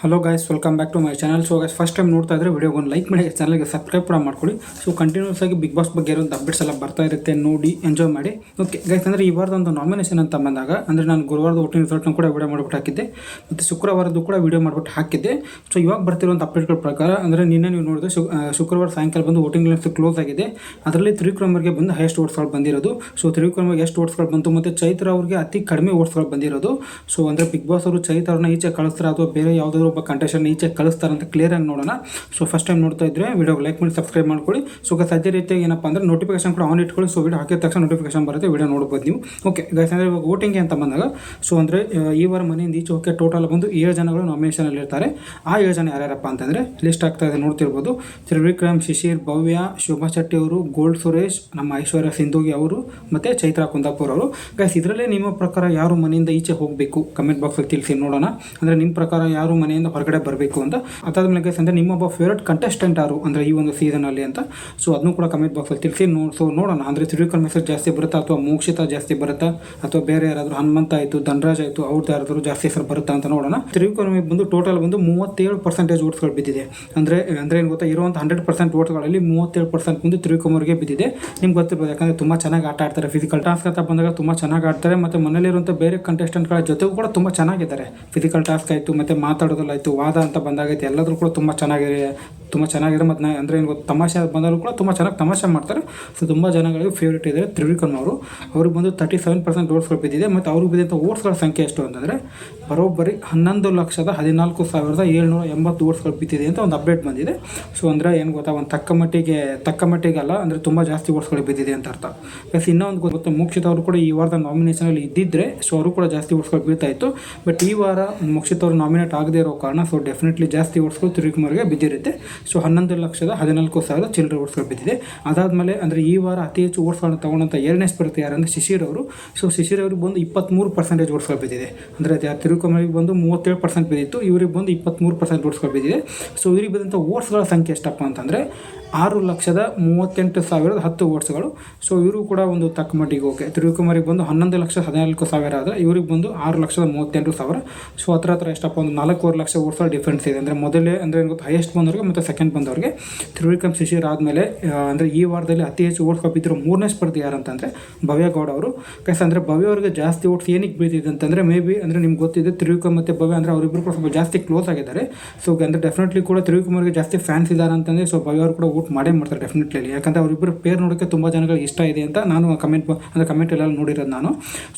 Hello guys welcome back to my channel so guys first time ನೋಡ್ತಾ ಇದ್ರೆ video ಒಂದು like ಮಾಡಿ ಚಾನಲ್ಗೆ ಸಬ್ಸ್ಕ್ರೈಬ್ ಕೂಡ ಮಾಡ್ಕೊಳ್ಳಿ ಸೊ ಕಂಟಿನ್ಯೂಸ್ ಆಗಿ ಬಿಗ್ ಬಾಸ್ ಬಗ್ಗೆ ಇರೋದು ಅಪ್ಡೇಟ್ಸ್ ಎಲ್ಲ ಬರ್ತಾ ಇರುತ್ತೆ, ನೋಡಿ ಎಂಜಾಯ್ ಮಾಡಿ. ಓಕೆ ಗಾಯ್ಸ್ ಅಂದರೆ ಈ ವಾರದ ಒಂದು ನಾಮಿನೇಷನ್ ಅಂತ ಬಂದಾಗ, ಅಂದರೆ ನಾನು ಗುರುವಾರದ ಓಟಿಂಗ್ ರಿಸಲ್ಟ್ನ ಕೂಡ ವಿಡಿಯೋ ಮಾಡ್ಬಿಟ್ಟು ಹಾಕಿದ್ದೆ. ಮತ್ತು ಶುಕ್ರವಾರದ್ದು ಕೂಡ ವಿಡಿಯೋ ಮಾಡ್ಬಿಟ್ಟು ಹಾಕಿದ್ದೆ. ಸೊ ಇವಾಗ ಬರ್ತಿರುವಂಥ ಅಪ್ಡೇಟ್ಗಳ ಪ್ರಕಾರ, ಅಂದರೆ ನಿನ್ನೆ ನೀವು ನೋಡಿದ್ರೆ ಶುಕ್ರವಾರ ಸಾಯಂಕಾಲ ಬಂದು ವೋಟಿಂಗ್ ಲೈನ್ಸ್ ಕ್ಲೋಸ್ ಆಗಿದೆ. ಅದರಲ್ಲಿ ತ್ರಿವಿಕ್ರಮರ್ಗೆ ಬಂದು ಹೈಯೆಸ್ಟ್ ಓಟ್ಸ್ಗಳು ಬಂದಿರೋದು. ಸೊ ತ್ರಿವಿಕ್ರಮರ್ಗೆ ಎಷ್ಟು ಓಟ್ಸ್ಗಳು ಬಂತು, ಮತ್ತು ಚೈತ್ರ ಅವರಿಗೆ ಅತಿ ಕಡಿಮೆ ಓಟ್ಸ್ಗಳು ಬಂದಿರೋದು. ಸೊ ಅಂದರೆ ಬಿಗ್ ಬಾಸ್ ಅವರು ಚೈತ್ರ ಅವ್ರನ್ನ ಈಚೆ ಕಳಿಸ್ತಾರೆ ಅಥವಾ ಬೇರೆ ಯಾವುದಾದ್ರು ಒಬ್ಬ ಕಂಟೆಸ್ಟೆಂಟ್ ಈಚೆ ಕ್ಲಿಯರ್ ಆಗಿ ನೋಡೋಣ. ಸೊ ಫಸ್ಟ್ ಟೈಮ್ ನೋಡ್ತಾ ಇದ್ರೆ ವಿಡಿಯೋಗೆ ಲೈಕ್ ಮಾಡಿ ಸಬ್ಸ್ಕ್ರೈಬ್ ಮಾಡ್ಕೊಳ್ಳಿ. ಸೊ ಅದೇ ರೀತಿಯಾಗಿ ಏನಪ್ಪ ಅಂದರೆ ನೋಟಿಫಿಕೇಶನ್ ಕೂಡ ಆನ್ ಇಟ್ಕೊಳ್ಳಿ. ಸೊ ವಿಡಿಯೋ ಹಾಕಿದ ತಕ್ಷಣ ನೋಟಿಫಿಕೇಶನ್ ಬರುತ್ತೆ ವಿಡಿಯೋ ನೋಡ್ಬೋದು ನೀವು. ಓಕೆ ಅಂದರೆ ಇವಾಗ ವೋಟಿಂಗ್ ಅಂತ ಬಂದಾಗ ಸೊ ಅಂದರೆ ಈ ವಾರ ಮನೆಯಿಂದ ಈಚೆ ಓಕೆ ಟೋಟಲ್ ಬಂದು ಏಳು ಜನಗಳು ನಾಮಿನೇಷನಲ್ಲಿ ಇರ್ತಾರೆ. ಆ ಏಳು ಜನ ಯಾರ್ಯಾರಪ್ಪ ಅಂತಂದರೆ ಲಿಸ್ಟ್ ಆಗ್ತಾ ಇದೆ, ನೋಡ್ತಿರ್ಬೋದು. ತ್ರಿವಿಕ್ರಮ್, ಶಿಶಿರ್, ಭವ್ಯ, ಶೋಭಾ ಶೆಟ್ಟಿ ಅವರು ಗೋಲ್ಡ್ ಸುರೇಶ್, ನಮ್ಮ ಐಶ್ವರ್ಯ ಸಿಂಧೋಗಿ ಅವರು, ಮತ್ತು ಚೈತ್ರಾ ಕುಂದಾಪುರ್ ಅವರು. ಗೈಸ್ ಇದರಲ್ಲೇ ನಿಮ್ಮ ಪ್ರಕಾರ ಯಾರು ಮನೆಯಿಂದ ಈಚೆ ಹೋಗಬೇಕು? ಕಮೆಂಟ್ ಬಾಕ್ಸಲ್ಲಿ ತಿಳಿಸಿ ನೋಡೋಣ. ಅಂದರೆ ನಿಮ್ಮ ಪ್ರಕಾರ ಯಾರು ಮನೆಯಿಂದ ಹೊರಗಡೆ ಬರಬೇಕು ಅಂತ. ಅದಾದ್ಮೇಲೆ ಗೈಸ್ ಅಂದರೆ ನಿಮ್ಮೊಬ್ಬ ಫೇವ್ರೆಟ್ ಕಂಟೆಸ್ಟೆಂಟ್ ಆರು ಅಂದರೆ ಈ ಒಂದು ಸೀಸನಲ್ಲಿ ಅಂತ. ಸೊ ಅದನ್ನು ಕೂಡ ಕಮೆಂಟ್ ಬಾಕ್ಸಲ್ಲಿ ತಿಳಿಸಿ ನೋ ಸೊ ನೋಡೋಣ. ಅಂದರೆ ತ್ರಿವಿಕ್ರಮ್ ಮೆಸೇಜ್ ಜಾಸ್ತಿ ಬರುತ್ತಾ ಅಥವಾ ಮೋಕ್ಷಿತ ಜಾಸ್ತಿ ಬರುತ್ತಾ ಅಥವಾ ಬೇರೆ ಯಾರಾದರೂ ಹನುಮಂತ ಆಯಿತು, ಧನರಾಜ್ ಆಯಿತು ಅವ್ರದ್ದು ಯಾರಾದರೂ ಜಾಸ್ತಿ ಹೆಸರು ಬರುತ್ತಾ ಅಂತ ನೋಡೋಣ. ತ್ರಿವಿಕ್ರಮಿಗೆ ಬಂದು ಟೋಟಲ್ ಬಂದು ಮೂವತ್ತೇಳು ಪರ್ಸೆಂಟೇಜ್ ಓಟ್ಸ್ಗಳು ಬಿದ್ದಿದೆ. ಅಂದರೆ ಅಂದರೆ ಏನು ಗೊತ್ತಾ ಇರುವಂಥ ಹಂಡ್ರೆಡ್ ಪರ್ಸೆಂಟ್ ಓಟ್ಗಳಲ್ಲಿ ಮೂವತ್ತೇಳು ಪರ್ಸೆಂಟ್ ಬಂದು ತ್ರಿವಿಕ್ರಮರಿಗೆ ಬಿದ್ದಿದೆ. ನಿಮ್ಗೆ ಗೊತ್ತಿರ್ಬೋದು, ಯಾಕಂದರೆ ತುಂಬ ಚೆನ್ನಾಗಿ ಆಟ ಆಡ್ತಾರೆ. ಫಿಸಿಕಲ್ ಟಾಸ್ಕ್ ಅಂತ ಬಂದಾಗ ತುಂಬ ಚೆನ್ನಾಗಿ ಆಡ್ತಾರೆ. ಮತ್ತು ಮನೇಲಿರುವಂಥ ಬೇರೆ ಕಂಟೆಸ್ಟೆಂಟ್ಗಳ ಜೊತೆಗೂ ಕೂಡ ತುಂಬ ಚೆನ್ನಾಗಿದ್ದಾರೆ. ಫಿಸಿಕಲ್ ಟಾಸ್ಕ್ ಆಯಿತು, ಮತ್ತು ಮಾತಾಡೋದಲ್ಲಾಯಿತು ವಾದ ಅಂತ ಬಂದಾಗೈತೆ ಎಲ್ಲಾದರೂ ಕೂಡ ತುಂಬ ಚೆನ್ನಾಗಿದೆ. ತುಂಬ ಚೆನ್ನಾಗಿದೆ ಮತ್ತು ನಾ ಅಂದರೆ ಏನು ಗೊತ್ತು, ತಮಾಷೆ ಬಂದರೂ ಕೂಡ ತುಂಬ ಚೆನ್ನಾಗಿ ತಮಾಷೆ ಮಾಡ್ತಾರೆ. ಸೊ ತುಂಬ ಜನಗಳಿಗೆ ಫೇವ್ರೇಟ್ ಇದ್ದಾರೆ ತ್ರಿವಿಕ್ರಮ್ ಅವರು. ಅವ್ರಿಗೆ ಬಂದು ತರ್ಟಿ ಸೆವೆನ್ ಪರ್ಸೆಂಟ್ ಓಟ್ಸ್ಗಳು ಬಿದ್ದಿದೆ. ಮತ್ತು ಅವ್ರಿಗೆ ಬಿದ್ದಂಥ ಓಟ್ಸ್ಗಳ ಸಂಖ್ಯೆ ಎಷ್ಟು ಅಂತಂದರೆ, ಬರೋಬ್ಬರಿ ಹನ್ನೊಂದು ಲಕ್ಷದ ಹದಿನಾಲ್ಕು ಸಾವಿರದ ಏಳ್ನೂರ ಎಂಬತ್ತು ಓಟ್ಸ್ಗಳು ಬಿದ್ದಿದೆ ಅಂತ ಒಂದು ಅಪ್ಡೇಟ್ ಬಂದಿದೆ. ಸೊ ಅಂದರೆ ಏನು ಗೊತ್ತಾ, ಒಂದು ತಕ್ಕ ಮಟ್ಟಿಗೆ ತಕ್ಕ ಮಟ್ಟಿಗೆ ಅಲ್ಲ, ಅಂದರೆ ತುಂಬ ಜಾಸ್ತಿ ಓಟ್ಸ್ಗಳು ಬಿದ್ದಿದೆ ಅಂತ ಅರ್ಥ. ಪ್ಲಸ್ ಇನ್ನೊಂದು ಗೊತ್ತು ಮೋಕ್ಷಿತ ಅವರು ಕೂಡ ಈ ವಾರದ ನಾಮಿನೇಷನಲ್ಲಿ ಇದ್ದಿದ್ದರೆ ಸೊ ಅವರು ಕೂಡ ಜಾಸ್ತಿ ಓಟ್ಸ್ಗಳು ಬೀಳ್ತಾ ಇತ್ತು. ಬಟ್ ಈ ವಾರ ಮೋಕ್ಷಿತ ಅವರು ನಾಮಿನೇಟ್ ಆಗದೇ ಇರೋ ಕಾರಣ ಸೊ ಡೆಫಿನೆಟ್ಲಿ ಜಾಸ್ತಿ ಓಟ್ಸ್ಗಳು ತ್ರಿವಿಕ್ರಮರ್ಗೆ ಬಿದ್ದಿರುತ್ತೆ. ಸೊ ಹನ್ನೊಂದು ಲಕ್ಷದ ಹದಿನಾಲ್ಕು ಸಾವಿರದ ಚಿಲ್ಲರೆ ಓಟ್ಸ್ಗಳು ಬಿದ್ದಿದೆ. ಅದಾದಮೇಲೆ ಅಂದರೆ ಈ ವಾರ ಅತಿ ಹೆಚ್ಚು ಓಟ್ಸ್ಗಳನ್ನು ತಗೊಂಡಂಥ ಎರಡನೇ ಸ್ಪರ್ಧೆ ಯಾರಂದರೆ ಶಿಶಿರ್ ಅವರು. ಸೊ ಶಿಶಿರ್ ಅವ್ರಿಗೆ ಬಂದು ಇಪ್ಪತ್ತ್ಮೂರು ಪರ್ಸೆಂಟೇಜ್ ಓಟ್ಸ್ಗಳು ಬಿದ್ದಿದೆ. ಅಂದರೆ ತಿರುಕಮರಿಗೆ ಬಂದು ಮೂವತ್ತೇಳು ಪರ್ಸೆಂಟ್ ಬಿದ್ದಿತ್ತು. ಇವರಿಗೆ ಬಂದು ಇಪ್ಪತ್ತ್ಮೂರು ಪರ್ಸೆಂಟ್ ಓಟ್ಸ್ಗಳು ಬಿದ್ದಿದೆ. ಸೊ ಇವರಿಗೆ ಬಂದಂಥ ಓಟ್ಸ್ಗಳ ಸಂಖ್ಯೆ ಎಷ್ಟಪ್ಪ ಅಂತಂದರೆ ಆರು ಲಕ್ಷದ ಮೂವತ್ತೆಂಟು ಸಾವಿರದ ಹತ್ತು ಓಟ್ಸ್ಗಳು. ಸೊ ಇವರು ಕೂಡ ಒಂದು ತಕ್ಕ ಮಟ್ಟಿಗೆ ಓಕೆ. ತ್ರಿವಿಕುಮಾರಿಗೆ ಬಂದು ಹನ್ನೊಂದು ಲಕ್ಷ ಹದಿನಾಲ್ಕು ಸಾವಿರ ಆದರೆ ಇವ್ರಿಗೆ ಬಂದು ಆರು ಲಕ್ಷದ ಮೂವತ್ತೆಂಟು ಸಾವಿರ. ಸೊ ಹತ್ರ ಹತ್ರ ಎಷ್ಟಪ್ಪ, ಒಂದು ನಾಲ್ಕೂವರೆ ಲಕ್ಷ ಓಟ್ಸ್ ಡಿಫ್ರೆನ್ಸ್ ಇದೆ. ಅಂದರೆ ಮೊದಲೇ ಅಂದರೆ ಏನು ಗೊತ್ತು ಹೈಯೆಸ್ಟ್ ಬಂದವ್ರಿಗೆ ಮತ್ತು ಸೆಕೆಂಡ್ ಬಂದವ್ರಿಗೆ. ತ್ರಿವಿಕ್ರಮ್ ಶಿಶಿರ್ ಆದಮೇಲೆ ಅಂದರೆ ಈ ವಾರದಲ್ಲಿ ಅತಿ ಹೆಚ್ಚು ಓಟ್ಸ್ ಬಿದ್ದಿರೋ ಮೂರನೇ ಸ್ಪರ್ಧೆ ಯಾರಂತಂದರೆ ಭವ್ಯ ಗೌಡ ಅವರು. ಕೈಸ್ ಅಂದರೆ ಭವ್ಯ ಅವರಿಗೆ ಜಾಸ್ತಿ ಓಟ್ಸ್ ಏನಕ್ಕೆ ಬೀಳ್ತಿದೆ ಅಂತಂದರೆ ಮೇ ಬಿ ಅಂದರೆ ನಿಮ್ಗೆ ಗೊತ್ತಿದೆ ತ್ರಿವಿಕ್ರಮ್ ಮತ್ತು ಭವ್ಯ ಅಂದರೆ ಅವರಿಬ್ಬರು ಕೂಡ ಸ್ವಲ್ಪ ಜಾಸ್ತಿ ಕ್ಲೋಸ್ ಆಗಿದ್ದಾರೆ. ಸೊ ಅಂದರೆ ಡೆಫಿನೆಟ್ಲಿ ಕೂಡ ತ್ರಿವಿಕ್ರಮರಿಗೆ ಜಾಸ್ತಿ ಫ್ಯಾನ್ಸ್ ಇದ್ದಾರೆ ಅಂತಂದರೆ ಸೊ ಭವ್ಯ ಅವರು ಕೂಡ ಊಟ ಮಾಡೇ ಮಾಡ್ತಾರೆ ಡೆಫಿನೆಟ್ಲಿ ಯಾಕಂದರೆ ಅವರಿಬ್ಬರು ಪೇರ್ ನೋಡೋಕ್ಕೆ ತುಂಬ ಜನಗಳಿಗೆ ಇಷ್ಟ ಇದೆ ಅಂತ ನಾನು ಕಮೆಂಟ್ ಅಂದರೆ ಕಮೆಂಟೆಲ್ಲ ನೋಡಿರೋದು ನಾನು.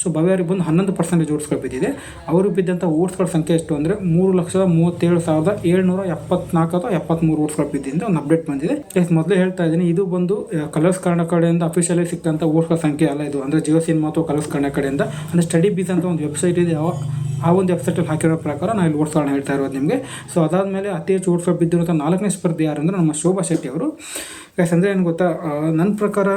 ಸೊ ಭವ್ಯ ಅವ್ರಿಗೆ ಬಂದು ಹನ್ನೊಂದು ಪರ್ಸೆಂಟೇಜ್ ಓಟ್ಸ್ಗಳು ಬಿದ್ದಿದೆ. ಅವರು ಬಿದ್ದಂಥ ಓಟ್ಸ್ಗಳ ಸಂಖ್ಯೆ ಎಷ್ಟು ಅಂದರೆ ಮೂರು ಲಕ್ಷದ ಮೂವತ್ತೇಳು ಸಾವಿರದ ಏಳ್ನೂರ ಎಪ್ಪತ್ನಾಲ್ಕು ಅಥವಾ ಎಪ್ಪತ್ತ್ಮೂರು ಓಟ್ಸ್ಗಳು ಬಿದ್ದಿಂದ ಒಂದು ಅಪ್ಡೇಟ್ ಬಂದಿದೆ. ಎಸ್ ಮೊದಲೇ ಹೇಳ್ತಾ ಇದ್ದೀನಿ, ಇದು ಬಂದು ಕಲರ್ಸ್ ಕನ್ನಡ ಕಡೆಯಿಂದ ಅಫಿಷಿಯಲಿ ಸಿಕ್ಕಂಥ ಓಟ್ಸ್ಗಳ ಸಂಖ್ಯೆ ಅಲ್ಲ ಇದು. ಅಂದರೆ ಜಿಯೋ ಸಿನಿಮಾ ಅಥವಾ ಕಲರ್ಸ್ ಕನ್ನಡ ಕಡೆಯಿಂದ. ಅಂದರೆ ಸ್ಟಡಿ ಬೀಸ್ ಅಂತ ಒಂದು ವೆಬ್ಸೈಟ್ ಇದೆ. ಆ- ಆ ಒಂದು ವೆಬ್ಸೈಟಲ್ಲಿ ಹಾಕಿರೋ ಪ್ರಕಾರ ನಾನು ಇಲ್ಲಿ ಓಡ್ಸೋಣ ಹೇಳ್ತಾ ಇರೋದು ನಿಮಗೆ. ಸೊ ಅದಾದಮೇಲೆ ಅತಿ ಹೆಚ್ಚು ಓಡ್ಸೋ ಬಿದ್ದಿರುವಂಥ ನಾಲ್ಕನೇ ಸ್ಪರ್ಧೆ ಯಾರು ಅಂದರೆ ನಮ್ಮ ಶೋಭಾ ಶೆಟ್ಟಿ ಅವರು. ಅಂದರೆ ಏನು ಗೊತ್ತಾ? ನನ್ನ ಪ್ರಕಾರ,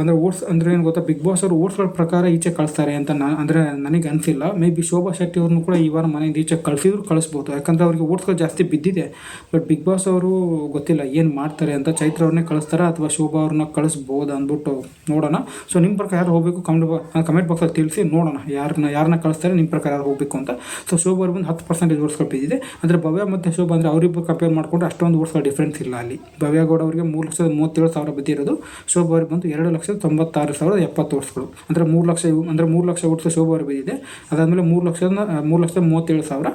ಅಂದರೆ ಓಟ್ಸ್, ಅಂದರೆ ಏನು ಗೊತ್ತಾ? ಬಿಗ್ ಬಾಸ್ ಅವರು ಓಟ್ಸ್ಗಳ ಪ್ರಕಾರ ಈಚೆ ಕಳಿಸ್ತಾರೆ ಅಂತ ನಾನು ಅಂದರೆ ನನಗೆ ಅನಿಸಿಲ್ಲ. ಮೇ ಬಿ ಶೋಭಾ ಶೆಟ್ಟಿ ಅವ್ರನ್ನೂ ಕೂಡ ಈ ವಾರ ಮನೆಯಿಂದ ಈಚೆ ಕಳಿಸಿದ್ರು ಕಳಿಸ್ಬೋದು. ಯಾಕಂದರೆ ಅವರಿಗೆ ಓಟ್ಸ್ಗಳು ಜಾಸ್ತಿ ಬಿದ್ದಿದೆ. ಬಟ್ ಬಿಗ್ ಬಾಸ್ ಅವರು ಗೊತ್ತಿಲ್ಲ ಏನು ಮಾಡ್ತಾರೆ ಅಂತ ಚೈತ್ರ ಅವ್ರನ್ನೇ ಕಳಿಸ್ತಾರೆ ಅಥವಾ ಶೋಭಾ ಅವ್ರನ್ನ ಕಳಿಸ್ಬೋದು ಅಂದ್ಬಿಟ್ಟು ನೋಡೋಣ. ಸೊ ನಿಮ್ಮ ಪ್ರಕಾರ ಯಾರು ಹೋಗಬೇಕು? ಕಮೆಂಟ್ ಕಮೆಂಟ್ ಬಾಕ್ಸಲ್ಲಿ ತಿಳಿಸಿ ನೋಡೋಣ. ಯಾರನ್ನ ಯಾರನ್ನ ಕಳಿಸ್ತಾರೆ ನಿಮ್ಮ ಪ್ರಕಾರ ಯಾರು ಹೋಗಬೇಕು ಅಂತ. ಸೊ ಶೋಭಾ ಅವ್ರು ಬಂದು ಹತ್ತು ಪರ್ಸೆಂಟೇಜ್ ಓಟ್ಸ್ಗಳು ಬಿದ್ದಿದೆ. ಅಂದರೆ ಭವ್ಯ ಮತ್ತು ಶೋಭಾ ಅಂದರೆ ಅವರಿಬ್ಬರು ಕಂಪೇರ್ ಮಾಡಿಕೊಂಡ್ರೆ ಅಷ್ಟೊಂದು ಓಟ್ಸ್ಗಳ ಡಿಫ್ರೆನ್ಸ್ ಇಲ್ಲ ಅಲ್ಲಿ. ಭವ್ಯ ಗೌಡ ಅವರಿಗೆ ಮೂರು ಲಕ್ಷದ ಮೂವತ್ತೇಳು ಸಾವಿರ ಬಿದ್ದಿರೋದು ಶೋಭಾರಿ ಅವ್ರಿಗೆ ಬಂದು ಎರಡು ಲಕ್ಷದ ತೊಂಬತ್ತಾರು ಸಾವಿರದ ಎಪ್ಪತ್ತು ವರ್ಷಗಳು. ಅಂದರೆ ಮೂರು ಲಕ್ಷ ಅಂದರೆ ಮೂರು ಲಕ್ಷ ಓಟ್ಸ್ ಶೋಭಾವರಿ ಬಿದ್ದಿದೆ ಅದಾದಮೇಲೆ ಮೂರು ಲಕ್ಷದ ಮೂರು ಲಕ್ಷದ ಮೂವತ್ತೇಳು ಸಾವಿರ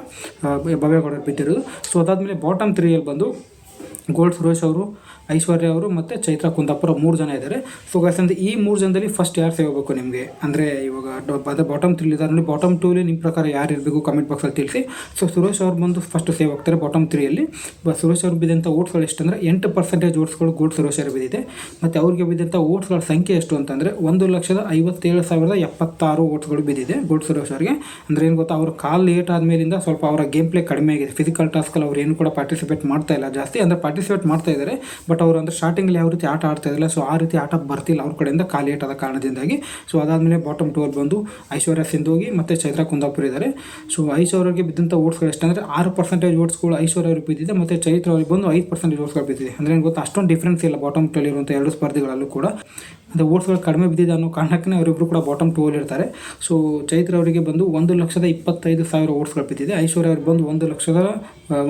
ಭವ್ಯಗೌಡರು ಬಿದ್ದಿರೋದು ಸೊ ಅದಾದಮೇಲೆ ಬಾಟಮ್ ತ್ರೀಯಲ್ಲಿ ಬಂದು ಗೋಲ್ಡ್ ಸುರೇಶ್ ಅವರು ಐಶ್ವರ್ಯ ಅವರು ಮತ್ತು ಚೈತ್ರ ಕುಂದಾಪುರ ಮೂರು ಜನ ಇದ್ದಾರೆ. ಸೊ ಅಂದರೆ ಈ ಮೂರು ಜನದಲ್ಲಿ ಫಸ್ಟ್ ಯಾರು ಸೇವ್ ಆಗಬೇಕು ನಿಮಗೆ? ಅಂದರೆ ಇವಾಗ ಅದೇ ಬಾಟಮ್ ತ್ರೀ ಇದ್ದಾರೆ. ಬಾಟಮ್ ಟೂಲಿ ನಿಮ್ಮ ಪ್ರಕಾರ ಯಾರು ಇರಬೇಕು ಕಮೆಂಟ್ ಬಾಕ್ಸಲ್ಲಿ ತಿಳಿಸಿ. ಸೊ ಸುರೇಶ್ ಅವ್ರು ಬಂದು ಫಸ್ಟ್ ಸೇವ್ ಆಗ್ತಾರೆ ಬಾಟಮ್ ತ್ರೀಯಲ್ಲಿ ಸುರೇಶ್ ಅವ್ರು ಬಿದ್ದಂಥ ಓಟ್ಸ್ಗಳು ಎಷ್ಟಂದರೆ ಎಂಟು ಪರ್ಸೆಂಟೇಜ್ ಓಟ್ಸ್ಗಳು ಗೋಲ್ಡ್ ಸುರೇಶ್ ಅವರು ಬಿದ್ದಿದೆ. ಮತ್ತು ಅವ್ರಿಗೆ ಬಿದ್ದಂಥ ಓಟ್ಸ್ಗಳ ಸಂಖ್ಯೆ ಎಷ್ಟು ಅಂತಂದರೆ ಒಂದು ಲಕ್ಷದ ಐವತ್ತೇಳು ಸಾವಿರದ ಎಪ್ಪತ್ತಾರು ಓಟ್ಸ್ಗಳು ಬಿದ್ದಿದೆ ಗೋಲ್ಡ್ ಸುರೇಶ್ ಅವರಿಗೆ. ಅಂದರೆ ಏನು ಗೊತ್ತಾ, ಅವ್ರ ಕಾಲ್ ಲೇಟ್ ಆದಮೇಲಿಂದ ಸ್ವಲ್ಪ ಅವರ ಗೇಮ್ ಪ್ಲೇ ಕಡಿಮೆ ಆಗಿದೆ. ಫಿಸಿಕಲ್ ಟಾಸ್ಕಲ್ಲಿ ಅವ್ರು ಏನು ಕೂಡ ಪಾರ್ಟಿಸಿಪೇಟ್ ಮಾಡ್ತಾ ಇಲ್ಲ ಜಾಸ್ತಿ. ಅಂದರೆ ಪಾರ್ಟಿಸಿಪೇಟ್ ಮಾಡ್ತಾ ಇದ್ದಾರೆ. ಅವರು ಅಂದರೆ ಸ್ಟಾರ್ಟಿಂಗಲ್ಲಿ ಯಾವ ರೀತಿ ಆಟ ಆಡ್ತಾ ಇದ್ದಿಲ್ಲ ಸೊ ಆ ರೀತಿ ಆಟ ಬರ್ತಿಲ್ಲ ಅವ್ರ ಕಡೆಯಿಂದ ಖಾಲಿ ಆಟದ ಕಾರಣದಿಂದಾಗಿ. ಸೊ ಅದಾದಮೇಲೆ ಬಾಟಮ್ ಟೂರ್ ಬಂದು ಐಶ್ವರ್ಯ ಸಿಂಧೋಗಿ ಮತ್ತು ಚೈತ್ರ ಕುಂದಾಪುರ ಇದ್ದಾರೆ. ಸೊ ಐಶ್ವರ್ಯಗೆ ಬಿದ್ದಂಥ ಓಟ್ಸ್ಗಳು ಎಷ್ಟಂದರೆ ಆರು ಪರ್ಸೆಂಟೇಜ್ ಓಟ್ಸ್ಗಳು ಐಶ್ವರ್ಯ ಅವ್ರಿಗೆ ಬಿದ್ದಿದೆ ಮತ್ತು ಚೈತ್ರ ಅವ್ರಿಗೆ ಬಂದು ಐದು ಪರ್ಸೆಂಟೇಜ್ ಓಟ್ಸ್ಗಳು ಬಿದ್ದಿದೆ. ಅಂದರೆ ಏನು ಗೊತ್ತಾ, ಅಷ್ಟೊಂದು ಡಿಫ್ರೆನ್ಸ್ ಇಲ್ಲ ಬಾಟಮ್ ಟೂಲಿರುವಂಥ ಎರಡು ಸ್ಪರ್ಧೆಗಳಲ್ಲೂ ಕೂಡ. ಅಂದರೆ ಓಟ್ಸ್ಗಳು ಕಡಿಮೆ ಬಿದ್ದಿದೆ ಅನ್ನೋ ಕಾರಣಕ್ಕೆ ಅವರಿಬ್ಬರು ಕೂಡ ಬಾಟಮ್ ಟೂ ಇರ್ತಾರೆ. ಸೊ ಚೈತ್ರ ಅವರಿಗೆ ಬಂದು ಒಂದು ಲಕ್ಷದ ಇಪ್ಪತ್ತೈದು ಸಾವಿರ ಓಟ್ಸ್ಗಳು ಬಿದ್ದಿದೆ. ಐಶ್ವರ್ಯ ಅವ್ರಿಗೆ ಬಂದು ಒಂದು ಲಕ್ಷದ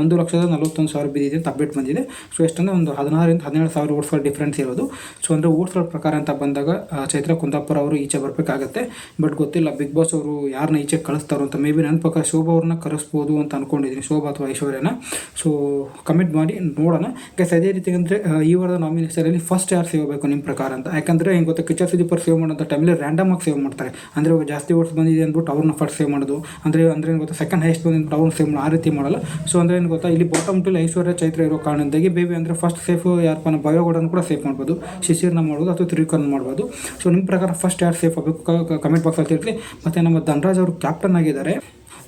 ಒಂದು ಲಕ್ಷದ ನಲವತ್ತೊಂದು ಸಾವಿರ ಬಿದ್ದಿದೆ ಅಂತ ಅಪ್ಡೇಟ್ ಬಂದಿದೆ. ಸೊ ಎಷ್ಟಂದರೆ ಒಂದು ಹದಿನಾರರಿಂದ ಹದಿನೇಳು ಸಾವಿರ ಓಟ್ಸ್ಗಳ ಡಿಫ್ರೆನ್ಸ್ ಇರೋದು. ಸೊ ಅಂದರೆ ಓಟ್ಸ್ಗಳ ಪ್ರಕಾರ ಅಂತ ಬಂದಾಗ ಚೈತ್ರ, ಕುಂದಾಪುರ ಅವರು ಈಚೆ ಬರಬೇಕಾಗತ್ತೆ. ಬಟ್ ಗೊತ್ತಿಲ್ಲ ಬಿಗ್ ಬಾಸ್ ಅವರು ಯಾರನ್ನ ಈಚೆ ಕಳಿಸ್ತಾರೋ ಅಂತ. ಮೇ ಬಿ ನನ್ನ ಪ್ರಕಾರ ಶೋಭಾ ಅವ್ರನ್ನ ಕರೆಸ್ಬೋದು ಅಂತ ಅಂದ್ಕೊಂಡಿದ್ದೀನಿ ಶೋಭಾ ಅಥವಾ ಐಶ್ವರ್ಯನ. ಸೊ ಕಮೆಂಟ್ ಮಾಡಿ, ನೋಡೋಣ. ಗೈಸ್ ಅದೇ ರೀತಿ ಅಂದರೆ ಈ ವಾರದ ನಾಮಿನೇಷನಲ್ಲಿ ಫಸ್ಟ್ ಯಾರು ಸಿಗಬೇಕು ಬೇಕು ನಿಮ್ಮ ಪ್ರಕಾರ ಅಂತ? ಯಾಕಂದರೆ ಹೆಂಗೆ ಗೊತ್ತಾ? ಕಿಚ್ಚ ಸುದೀಪರ್ ಸೇವ್ ಮಾಡೋಂಥ ಟೈಮಲ್ಲಿ ರ್ಯಾಂಡಮ್ ಆಗಿ ಸೇವ್ ಮಾಡ್ತಾರೆ. ಅಂದರೆ ಜಾಸ್ತಿ ಓಟ್ಸ್ ಬಂದಿದೆ ಅಂದ್ಬಿಟ್ಟು ಅವ್ರನ್ನ ಫಸ್ಟ್ ಸೇವ್ ಮಾಡೋದು. ಅಂದರೆ ಅಂದರೆ ಏನು ಗೊತ್ತಾ? ಸೆಕೆಂಡ್ ಹೈಯೆಸ್ಟ್ ಬಂದಿದ್ದು ಅವ್ರನ್ನ ಸೇವ್ ಮಾಡೋ ಆ ರೀತಿ ಮಾಡಲ್ಲ. ಸೊ ಅಂದರೆ ಏನು ಗೊತ್ತಾ? ಇಲ್ಲಿ ಬಾಟಮ್ ಟು ಐಶ್ವರ್ಯ ಚೈತ್ರ ಇರೋ ಕಾರಣದಿಂದಾಗಿ ಬೇಬಿ ಅಂದರೆ ಫಸ್ಟ್ ಸೇಫ್ ಯಾರಪ್ಪ ನಮ್ಮ ಬಯೋಗೌಡನ ಕೂಡ ಸೇಫ್ ಮಾಡ್ಬೋದು. ಶಿಶಿರ್ನ ಮಾಡ್ಬೋದು ಅಥವಾ ತ್ರಿಕರ್ನ ಮಾಡ್ಬೋದು. ಸೊ ನಿಮ್ಮ ಪ್ರಕಾರ ಫಸ್ಟ್ ಯಾರು ಸೇಫ್ ಆಗಬೇಕು? ಕಮೆಂಟ್ ಬಾಕ್ಸಲ್ಲಿ ತಿಳಿಸಿ ಮತ್ತು ನಮ್ಮ ಧನರಾಜ್ ಅವರು ಕ್ಯಾಪ್ಟನ್ ಆಗಿದ್ದಾರೆ.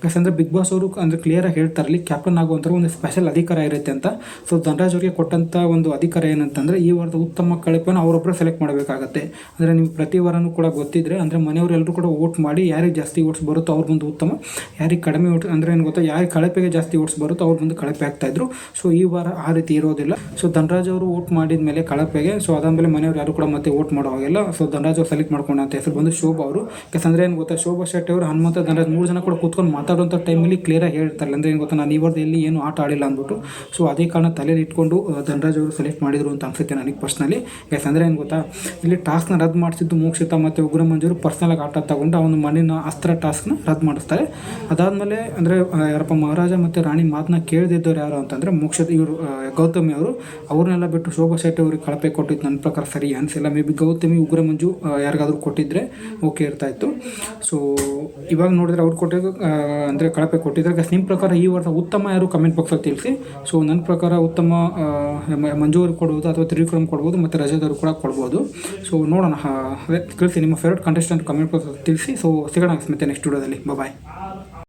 ಯಾಕಂದರೆ ಬಿಗ್ ಬಾಸ್ ಅವರು ಅಂದರೆ ಕ್ಲಿಯರಾಗಿ ಹೇಳ್ತಾರಲ್ಲಿ ಕ್ಯಾಪ್ಟನ್ ಆಗುವಂಥ ಒಂದು ಸ್ಪೆಷಲ್ ಅಧಿಕಾರ ಇರುತ್ತೆ ಅಂತ. ಸೊ ಧನರಾಜ್ ಅವರಿಗೆ ಕೊಟ್ಟಂಥ ಒಂದು ಅಧಿಕಾರ ಏನಂತಂದರೆ ಈ ವಾರದ ಉತ್ತಮ ಕಳಪೆಯನ್ನು ಅವರೊಬ್ಬರ ಸೆಲೆಕ್ಟ್ ಮಾಡಬೇಕಾಗತ್ತೆ. ಅಂದರೆ ನೀವು ಪ್ರತಿ ವಾರನೂ ಕೂಡ ಗೊತ್ತಿದ್ರೆ, ಅಂದರೆ ಮನೆಯವರೆಲ್ಲರೂ ಕೂಡ ವೋಟ್ ಮಾಡಿ ಯಾರಿಗೆ ಜಾಸ್ತಿ ಓಟ್ಸ್ ಬರುತ್ತೋ ಅವ್ರ ಬಂದು ಉತ್ತಮ, ಯಾರಿಗೆ ಕಡಿಮೆ ಓಟ್ ಅಂದರೆ ಏನು ಗೊತ್ತಾ, ಯಾರಿಗೆ ಕಳಪೆಗೆ ಜಾಸ್ತಿ ಓಟ್ಸ್ ಬರುತ್ತೋ ಅವ್ರು ಬಂದು ಕಳಪೆ ಆಗ್ತಾಯಿದ್ರು ಸೊ ಈ ವಾರ ಆ ರೀತಿ ಇರೋದಿಲ್ಲ. ಸೊ ಧನರಾಜ್ ಅವರು ವೋಟ್ ಮಾಡಿದ ಮೇಲೆ ಕಳಪೆಗೆ ಸೊ ಅದಾದಮೇಲೆ ಮನೆಯವರು ಯಾರು ಕೂಡ ಮತ್ತೆ ವೋಟ್ ಮಾಡೋ ಹಾಗಿಲ್ಲ. ಸೊ ಧನರಾಜ್ ಅವರು ಸೆಲೆಕ್ಟ್ ಮಾಡ್ಕೊಂಡಂತ ಹೆಸರು ಬಂದು ಶೋಭಾ ಅವರು. ಯಾಕಂದರೆ ಏನು ಗೊತ್ತಾ, ಶೋಭಾ ಶೆಟ್ಟಿ ಅವರು ಹನುಮಂತ ಧನರಾಜ್ ಮೂರು ಜನ ಕೂಡ ಕೂತ್ಕೊಂಡು ಮಾತಾಡುವಂಥ ಟೈಮಲ್ಲಿ ಕ್ಲಿಯರಾಗಿ ಹೇಳ್ತಾರೆ. ಅಂದರೆ ಏನು ಗೊತ್ತಾ, ನಾನು ಈ ಇಲ್ಲಿ ಎಲ್ಲಿ ಏನು ಆಟ ಆಡಿಲ್ಲ ಅಂದ್ಬಿಟ್ಟು ಸೊ ಅದೇ ಕಾರಣ ತಲೆಯಲ್ಲಿ ಇಟ್ಕೊಂಡು ಧನರಾಜ್ ಅವರು ಸೆಲೆಕ್ಟ್ ಮಾಡಿದರು ಅಂತ ಅನ್ಸುತ್ತೆ ನನಗೆ ಪರ್ಸ್ನಲಿ ಅಂದರೆ ಏನು ಗೊತ್ತಾ, ಇಲ್ಲಿ ಟಾಸ್ಕ್ನ ರದ್ದು ಮಾಡಿಸಿದ್ದು ಮೋಕ್ಷಿತ ಮತ್ತು ಉಗ್ರ ಮಂಜೂರು ಪರ್ಸ್ನಲಾಗಿ ಆಟ ತಗೊಂಡು ಅವನು ಮಣ್ಣಿನ ಅಸ್ತ್ರ ಟಾಸ್ಕ್ನ ರದ್ದು ಮಾಡಿಸ್ತಾರೆ. ಅದಾದಮೇಲೆ, ಅಂದರೆ ಯಾರಪ್ಪ ಮಹಾರಾಜ ಮತ್ತು ರಾಣಿ ಮಾತನ್ನ ಕೇಳದಿದ್ದವ್ರು ಯಾರು ಅಂತಂದರೆ ಮೋಕ್ಷದ ಇವರು ಗೌತಮಿ ಅವರು. ಅವ್ರನ್ನೆಲ್ಲ ಬಿಟ್ಟು ಶೋಭಾ ಶೆಟ್ಟಿ ಅವ್ರಿಗೆ ಕಳಪೆ ಕೊಟ್ಟಿದ್ದು ನನ್ನ ಪ್ರಕಾರ ಸರಿ ಅನಿಸಿಲ್ಲ. ಮೇ ಬಿ ಗೌತಮಿ ಉಗ್ರ ಮಂಜು ಯಾರಿಗಾದರೂ ಕೊಟ್ಟಿದ್ರೆ ಓಕೆ ಇರ್ತಾಯಿತ್ತು ಸೊ ಇವಾಗ ನೋಡಿದ್ರೆ ಅವ್ರು ಕೊಟ್ಟಿದ್ದು ಅಂದರೆ ಕಳಪೆ ಕೊಟ್ಟಿದ್ದಾರೆ. ನಿಮ್ಮ ಪ್ರಕಾರ ಈ ವರ್ಷ ಉತ್ತಮ ಯಾರು ಕಮೆಂಟ್ ಬಾಕ್ಸಲ್ಲಿ ತಿಳಿಸಿ. ಸೊ ನನ್ನ ಪ್ರಕಾರ ಉತ್ತಮ ಮಂಜೂರು ಕೊಡ್ಬೋದು ಅಥವಾ ತ್ರಿವಿಕ್ರಮ್ ಕೊಡ್ಬೋದು ಮತ್ತು ರಜಾದವರು ಕೂಡ ಕೊಡ್ಬೋದು. ಸೊ ನೋಡೋಣ. ಅದೇ ತಿಳಿಸಿ ನಿಮ್ಮ ಫೇವ್ರೆಟ್ ಕಂಟೆಸ್ಟೆಂಟ್ ಕಮೆಂಟ್ ಬಾಕ್ಸಲ್ಲಿ ತಿಳಿಸಿ. ಸೊ ಸಿಗೋಣ ಮತ್ತೆ ನೆಕ್ಸ್ಟ್ ವಿಡಿಯೋದಲ್ಲಿ ಬಾಯ್